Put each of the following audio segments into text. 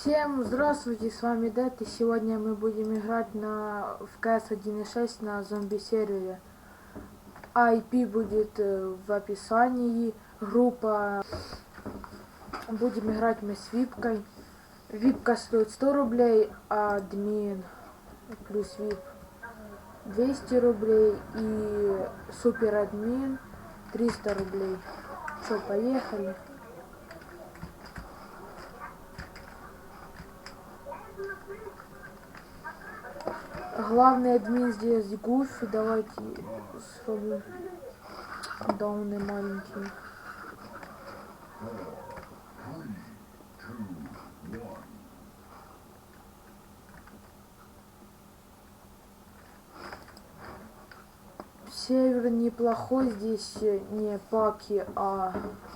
Всем здравствуйте, с вами Дэд, и сегодня мы будем играть на, в CS 1.6 на зомби-сервере. IP будет э, в описании, группа, будем играть мы с випкой. Випка стоит 100 рублей, а админ плюс вип 200 рублей и супер админ 300 рублей. Что, поехали? Главный админ здесь Гуфи, давайте сразу дауны маленькие. Север неплохой, здесь не паки, а,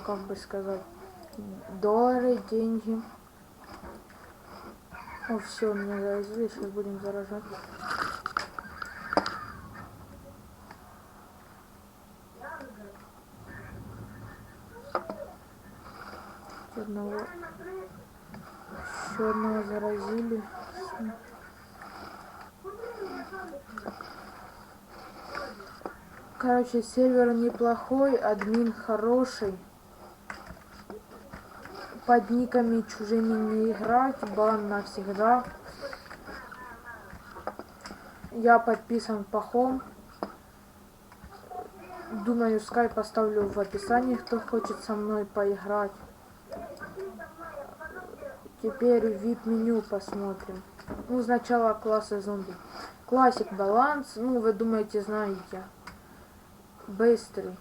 как бы сказать, доллары, деньги. О, все, меня заразили, сейчас будем заражать. Одного. Еще одного заразили. Короче, сервер неплохой, админ хороший. Под никами чужими не играть, бан навсегда. Я подписан пахом. Думаю, скайп поставлю в описании, кто хочет со мной поиграть. Теперь VIP-меню посмотрим. Ну, сначала классы зомби. Классик баланс. Ну, вы думаете, знаете быстрый.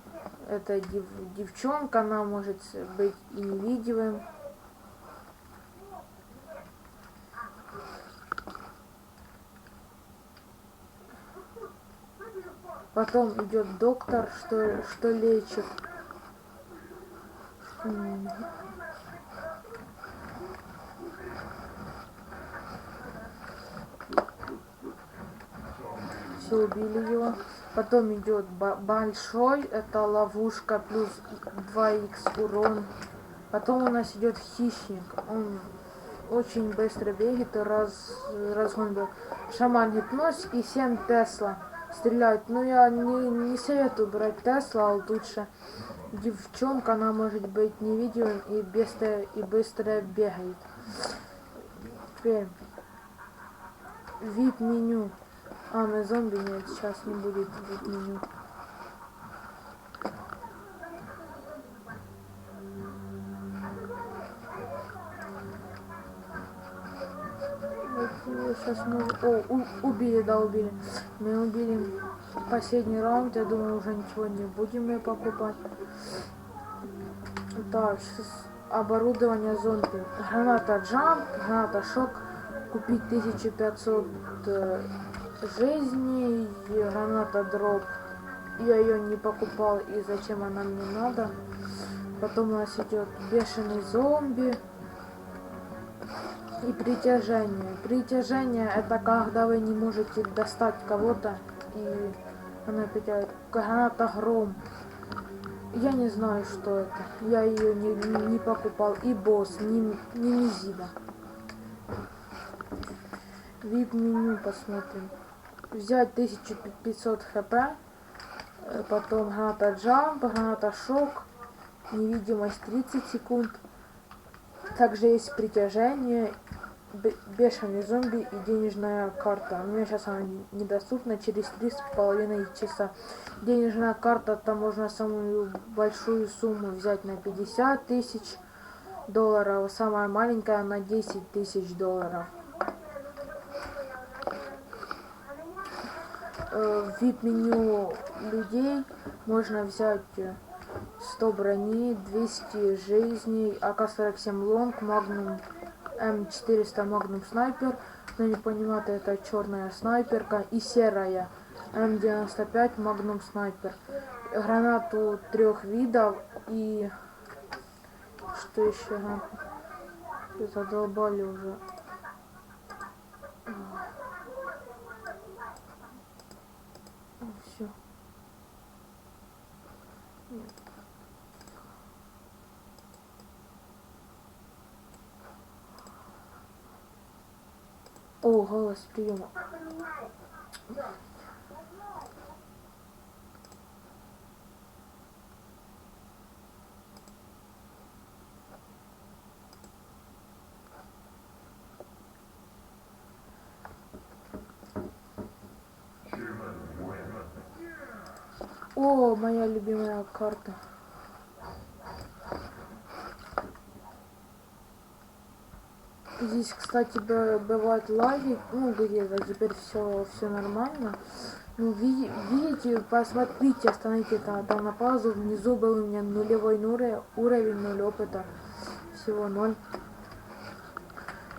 Это дев, девчонка, она может быть и невидимым. Потом идет доктор, что, что лечит. Все убили его. Потом идет большой, это ловушка плюс 2х урон. Потом у нас идет хищник. Он очень быстро бегает и раз, разгон был. Шаман гипноз и 7 Тесла стреляют. Но я не, не советую брать Тесла, а лучше девчонка, она может быть невидимым и быстро, и быстро бегает. Теперь вид меню. А, на зомби нет, сейчас не будет вид меню. сейчас мы... О, у, убили, да, убили. Мы убили последний раунд. Я думаю, уже ничего не будем мы покупать. Так, сейчас оборудование зомби. Граната джамп, граната шок. Купить 1500 жизней, граната дроп. Я ее не покупал и зачем она мне надо. Потом у нас идет бешеный зомби и притяжение. Притяжение это когда вы не можете достать кого-то и она притягивает. Граната гром. Я не знаю, что это. Я ее не, не, покупал. И босс, не, не Мизида. Вип меню посмотрим взять 1500 хп, э, потом граната джамп, граната шок, невидимость 30 секунд. Также есть притяжение, бешеный зомби и денежная карта. У меня сейчас она недоступна через три с половиной часа. Денежная карта, там можно самую большую сумму взять на 50 тысяч долларов, самая маленькая на 10 тысяч долларов. Э, в VIP-меню людей можно взять 100 брони, 200 жизней, АК-47 лонг, Магнум М400 Магнум снайпер, но не понимаете, это черная снайперка и серая М95 Магнум снайпер. Гранату трех видов и что еще? Задолбали уже. Ого, с приема. О, моя любимая карта. Здесь, кстати, б- бывают лаги, ну, где-то теперь все, все нормально. Ну, ви- видите, посмотрите, остановите там, там на паузу, внизу был у меня нулевой нуре, уровень, ноль опыта, всего ноль.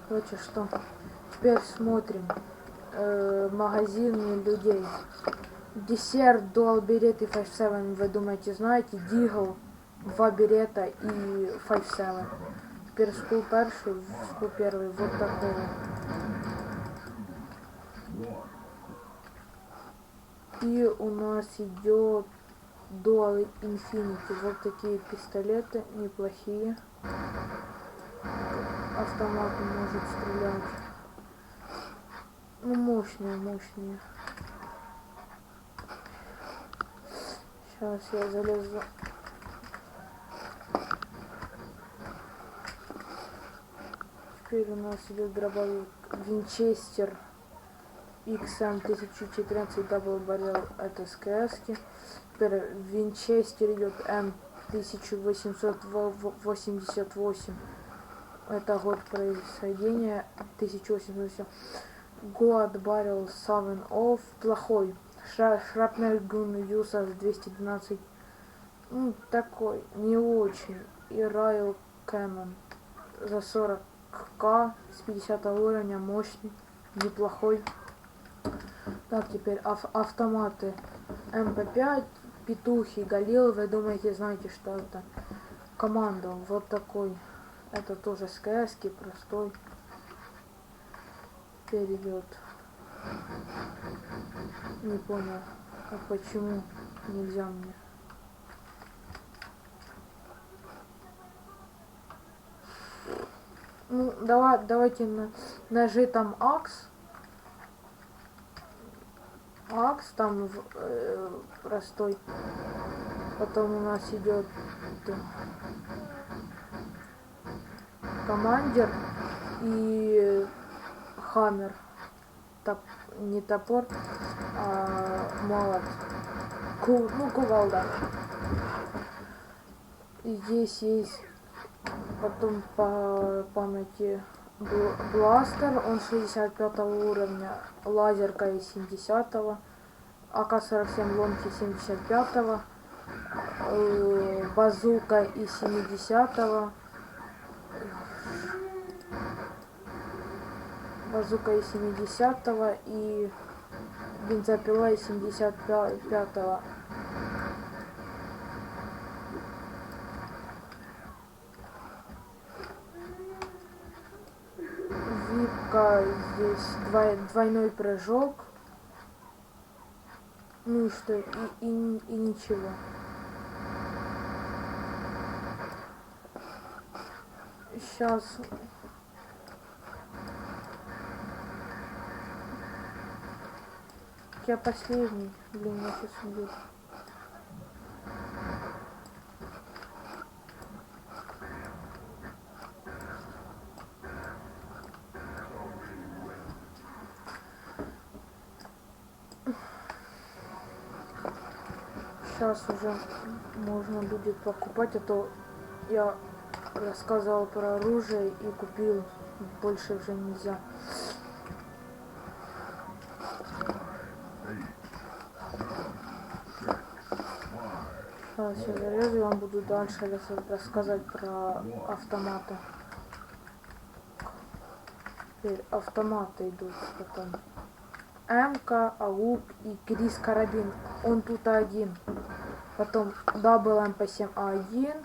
Короче, что? Теперь смотрим. Э, магазин людей. Десерт, дуал берет и 5-7, вы думаете, знаете, Дигл, два берета и 5-7. Теперь скул перший, скул первый, вот такой вот. И у нас идет Dual Infinity. Вот такие пистолеты, неплохие. Автомат может стрелять. Ну, мощные, мощные. Сейчас я залезу. Теперь у нас идет дробовик Винчестер XM 1014 Double Barrel от СКС. Теперь Винчестер идет М1888. Это год произведения 1088. Год Barrel 7 Off. Плохой. Шра- Шрапнель Гун Юсас 212. Ну, такой, не очень. И Райл Кэнон за 40к с 50 уровня, мощный, неплохой. Так, теперь ав- автоматы. МП5, петухи, Галил, вы думаете, знаете, что это? Команда, вот такой. Это тоже СКС, простой. Теперь идет. Не понял, а почему нельзя мне. Ну, давай, давайте на, ножи там акс. Акс там э, простой. Потом у нас идет э, командир и хаммер. Топ, не топор, а молот. Ку, ну, кувалда. И здесь есть потом по памяти бл- бластер, он 65 уровня, лазерка из 70 АК-47 ломки 75 э, базука из 70 базука из 70 и бензопила из 75 Випка здесь двой- двойной прыжок. Ну и что? И, и, и ничего. Сейчас. Я последний. Блин, я сейчас убью. Сейчас уже можно будет покупать, а то я рассказывал про оружие и купил. Больше уже нельзя. Я зарежу, я вам буду дальше рас- рассказать про автоматы. Теперь автоматы идут потом. МК, АУК и Крис Карабин. Он тут один. Потом Дабл МП7А1.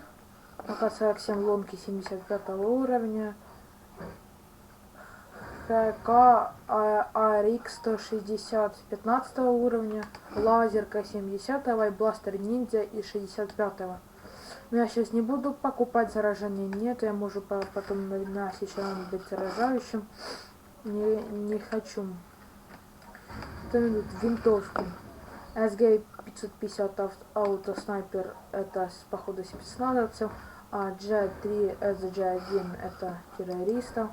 АК-47 ломки 75 уровня. ХК АРХ 160 15 уровня. Лазерка 70 и бластер ниндзя и 65 -го. Но я сейчас не буду покупать заражение. Нет, я могу по- потом на, сейчас быть заражающим. не, не хочу. Потом идут винтовки. SG 550 автоснайпер это походу спецназовцев, а G3 SG1 это террористов.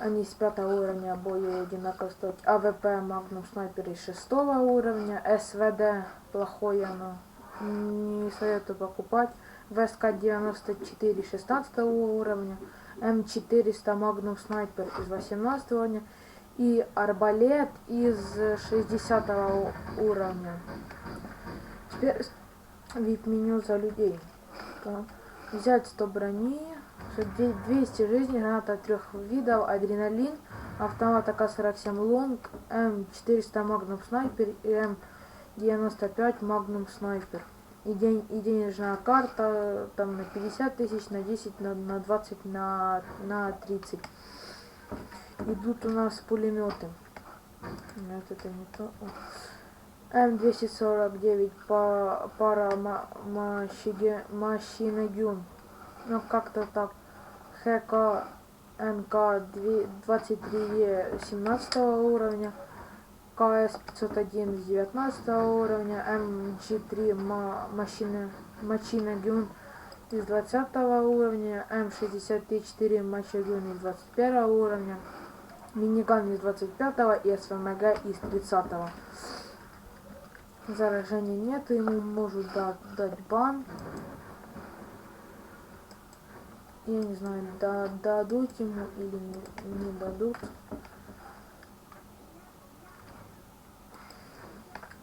Они с пятого уровня боя одинаково стоят. АВП Magnum снайпер из шестого уровня. СВД плохое, но не советую покупать. ВСК 94 16 уровня. М400 Magnum снайпер из 18 уровня и арбалет из 60 уровня. Теперь вид меню за людей. Так. Взять 100 брони, 200 жизней, граната трех видов, адреналин, автомат АК-47 лонг, М400 магнум снайпер и М95 магнум снайпер. И, день, и денежная карта там на 50 тысяч, на 10, на, на 20, на, на 30 идут у нас пулеметы. Нет, это не то. М249 по пара Машиге Машинагюн. Ну как-то так. ХК НК 23 17 уровня. КС 501 19 уровня. МГ3 Машина Мачина Гюн из 20 уровня. М64 Мачагюн из 21 уровня миниган из 25 и СВМГ из 30 -го. Заражения нет, ему может дать, дать бан. Я не знаю, да, дадут ему или не, не дадут.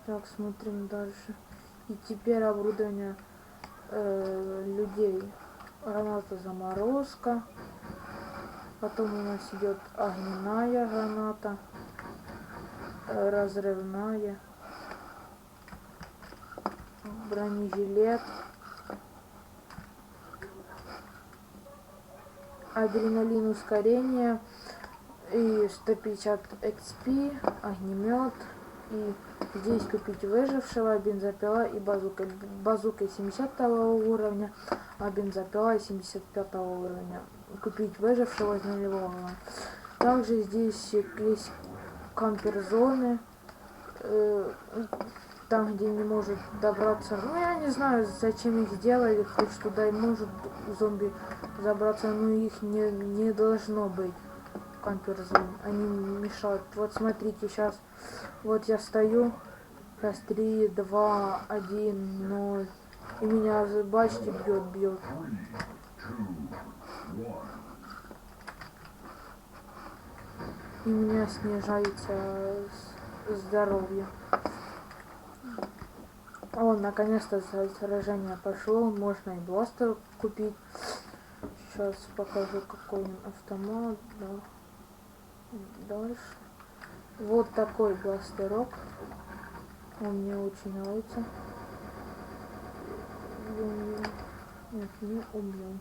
Так, смотрим дальше. И теперь оборудование э, людей. Граната заморозка. Потом у нас идет огненная граната, разрывная, бронежилет, адреналин ускорения и 150 XP, огнемет и здесь купить выжившего, бензопила и базука. Базука 70 уровня, а бензопила 75 уровня купить выжившего из нулевого. Также здесь есть кампер-зоны, э, там, где не может добраться. Ну, я не знаю, зачем их сделали, хоть туда и может зомби забраться, но их не, не должно быть кампер-зон. Они мешают. Вот смотрите, сейчас вот я стою, раз 3, 2, 1, 0. И меня, бачите, бьет, бьет. И у меня снижается здоровье. О, наконец-то сражение пошло. Можно и бластер купить. Сейчас покажу, какой автомат. Да. Дальше. Вот такой бластерок. Он мне очень нравится. Нет, не умный.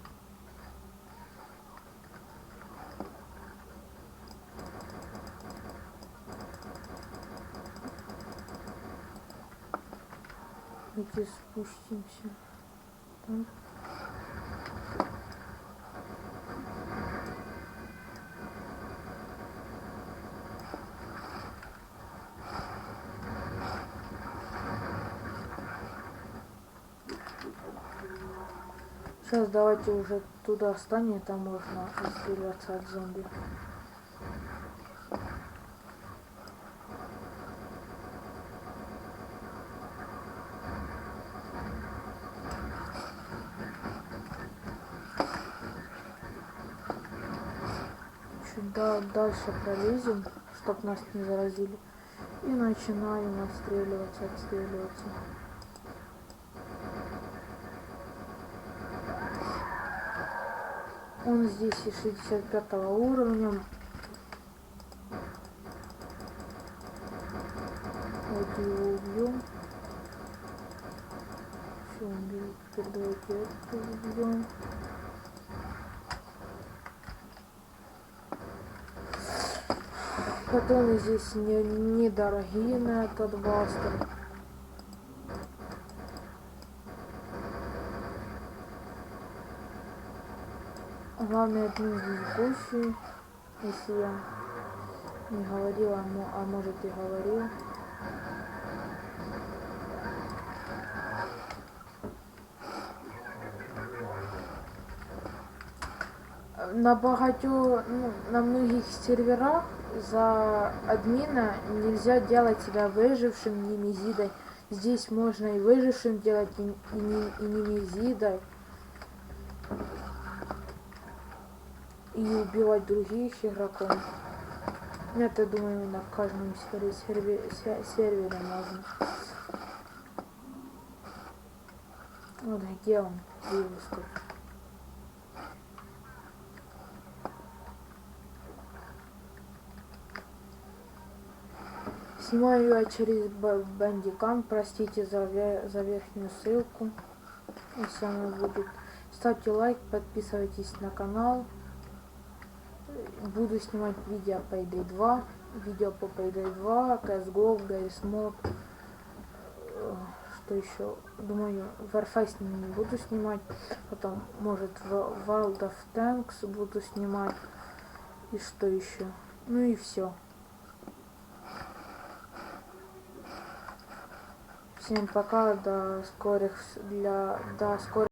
Давайте спустимся. Так. Сейчас давайте уже туда встанем, там можно отстреливаться от зомби. Дальше пролезем, чтоб нас не заразили. И начинаем отстреливаться, отстреливаться. Он здесь и 65 уровня. Вот его убьем. Все, убил. Теперь давайте это убьем. Патроны здесь не, недорогие на этот бастер. Главное отменить здесь гущи, если я Не говорила, а а может и говорил. На багатьох, ну, на многих серверах за админа нельзя делать себя выжившим немезидой. Здесь можно и выжившим делать, и, и, и немезидой. И убивать других игроков. Это, думаю, на каждом сервере, сервере, се- сервере можно. Вот где он, вывеска. Снимаю я через бандикам, простите за, за верхнюю ссылку, если она будет. Ставьте лайк, подписывайтесь на канал. Буду снимать видео по Payday 2, видео по Payday 2, CSGO. Э, Что еще? Думаю, Warface не буду снимать. Потом, может, World of Tanks буду снимать. И что еще? Ну и все. Всем пока, до скорых, для, до скорых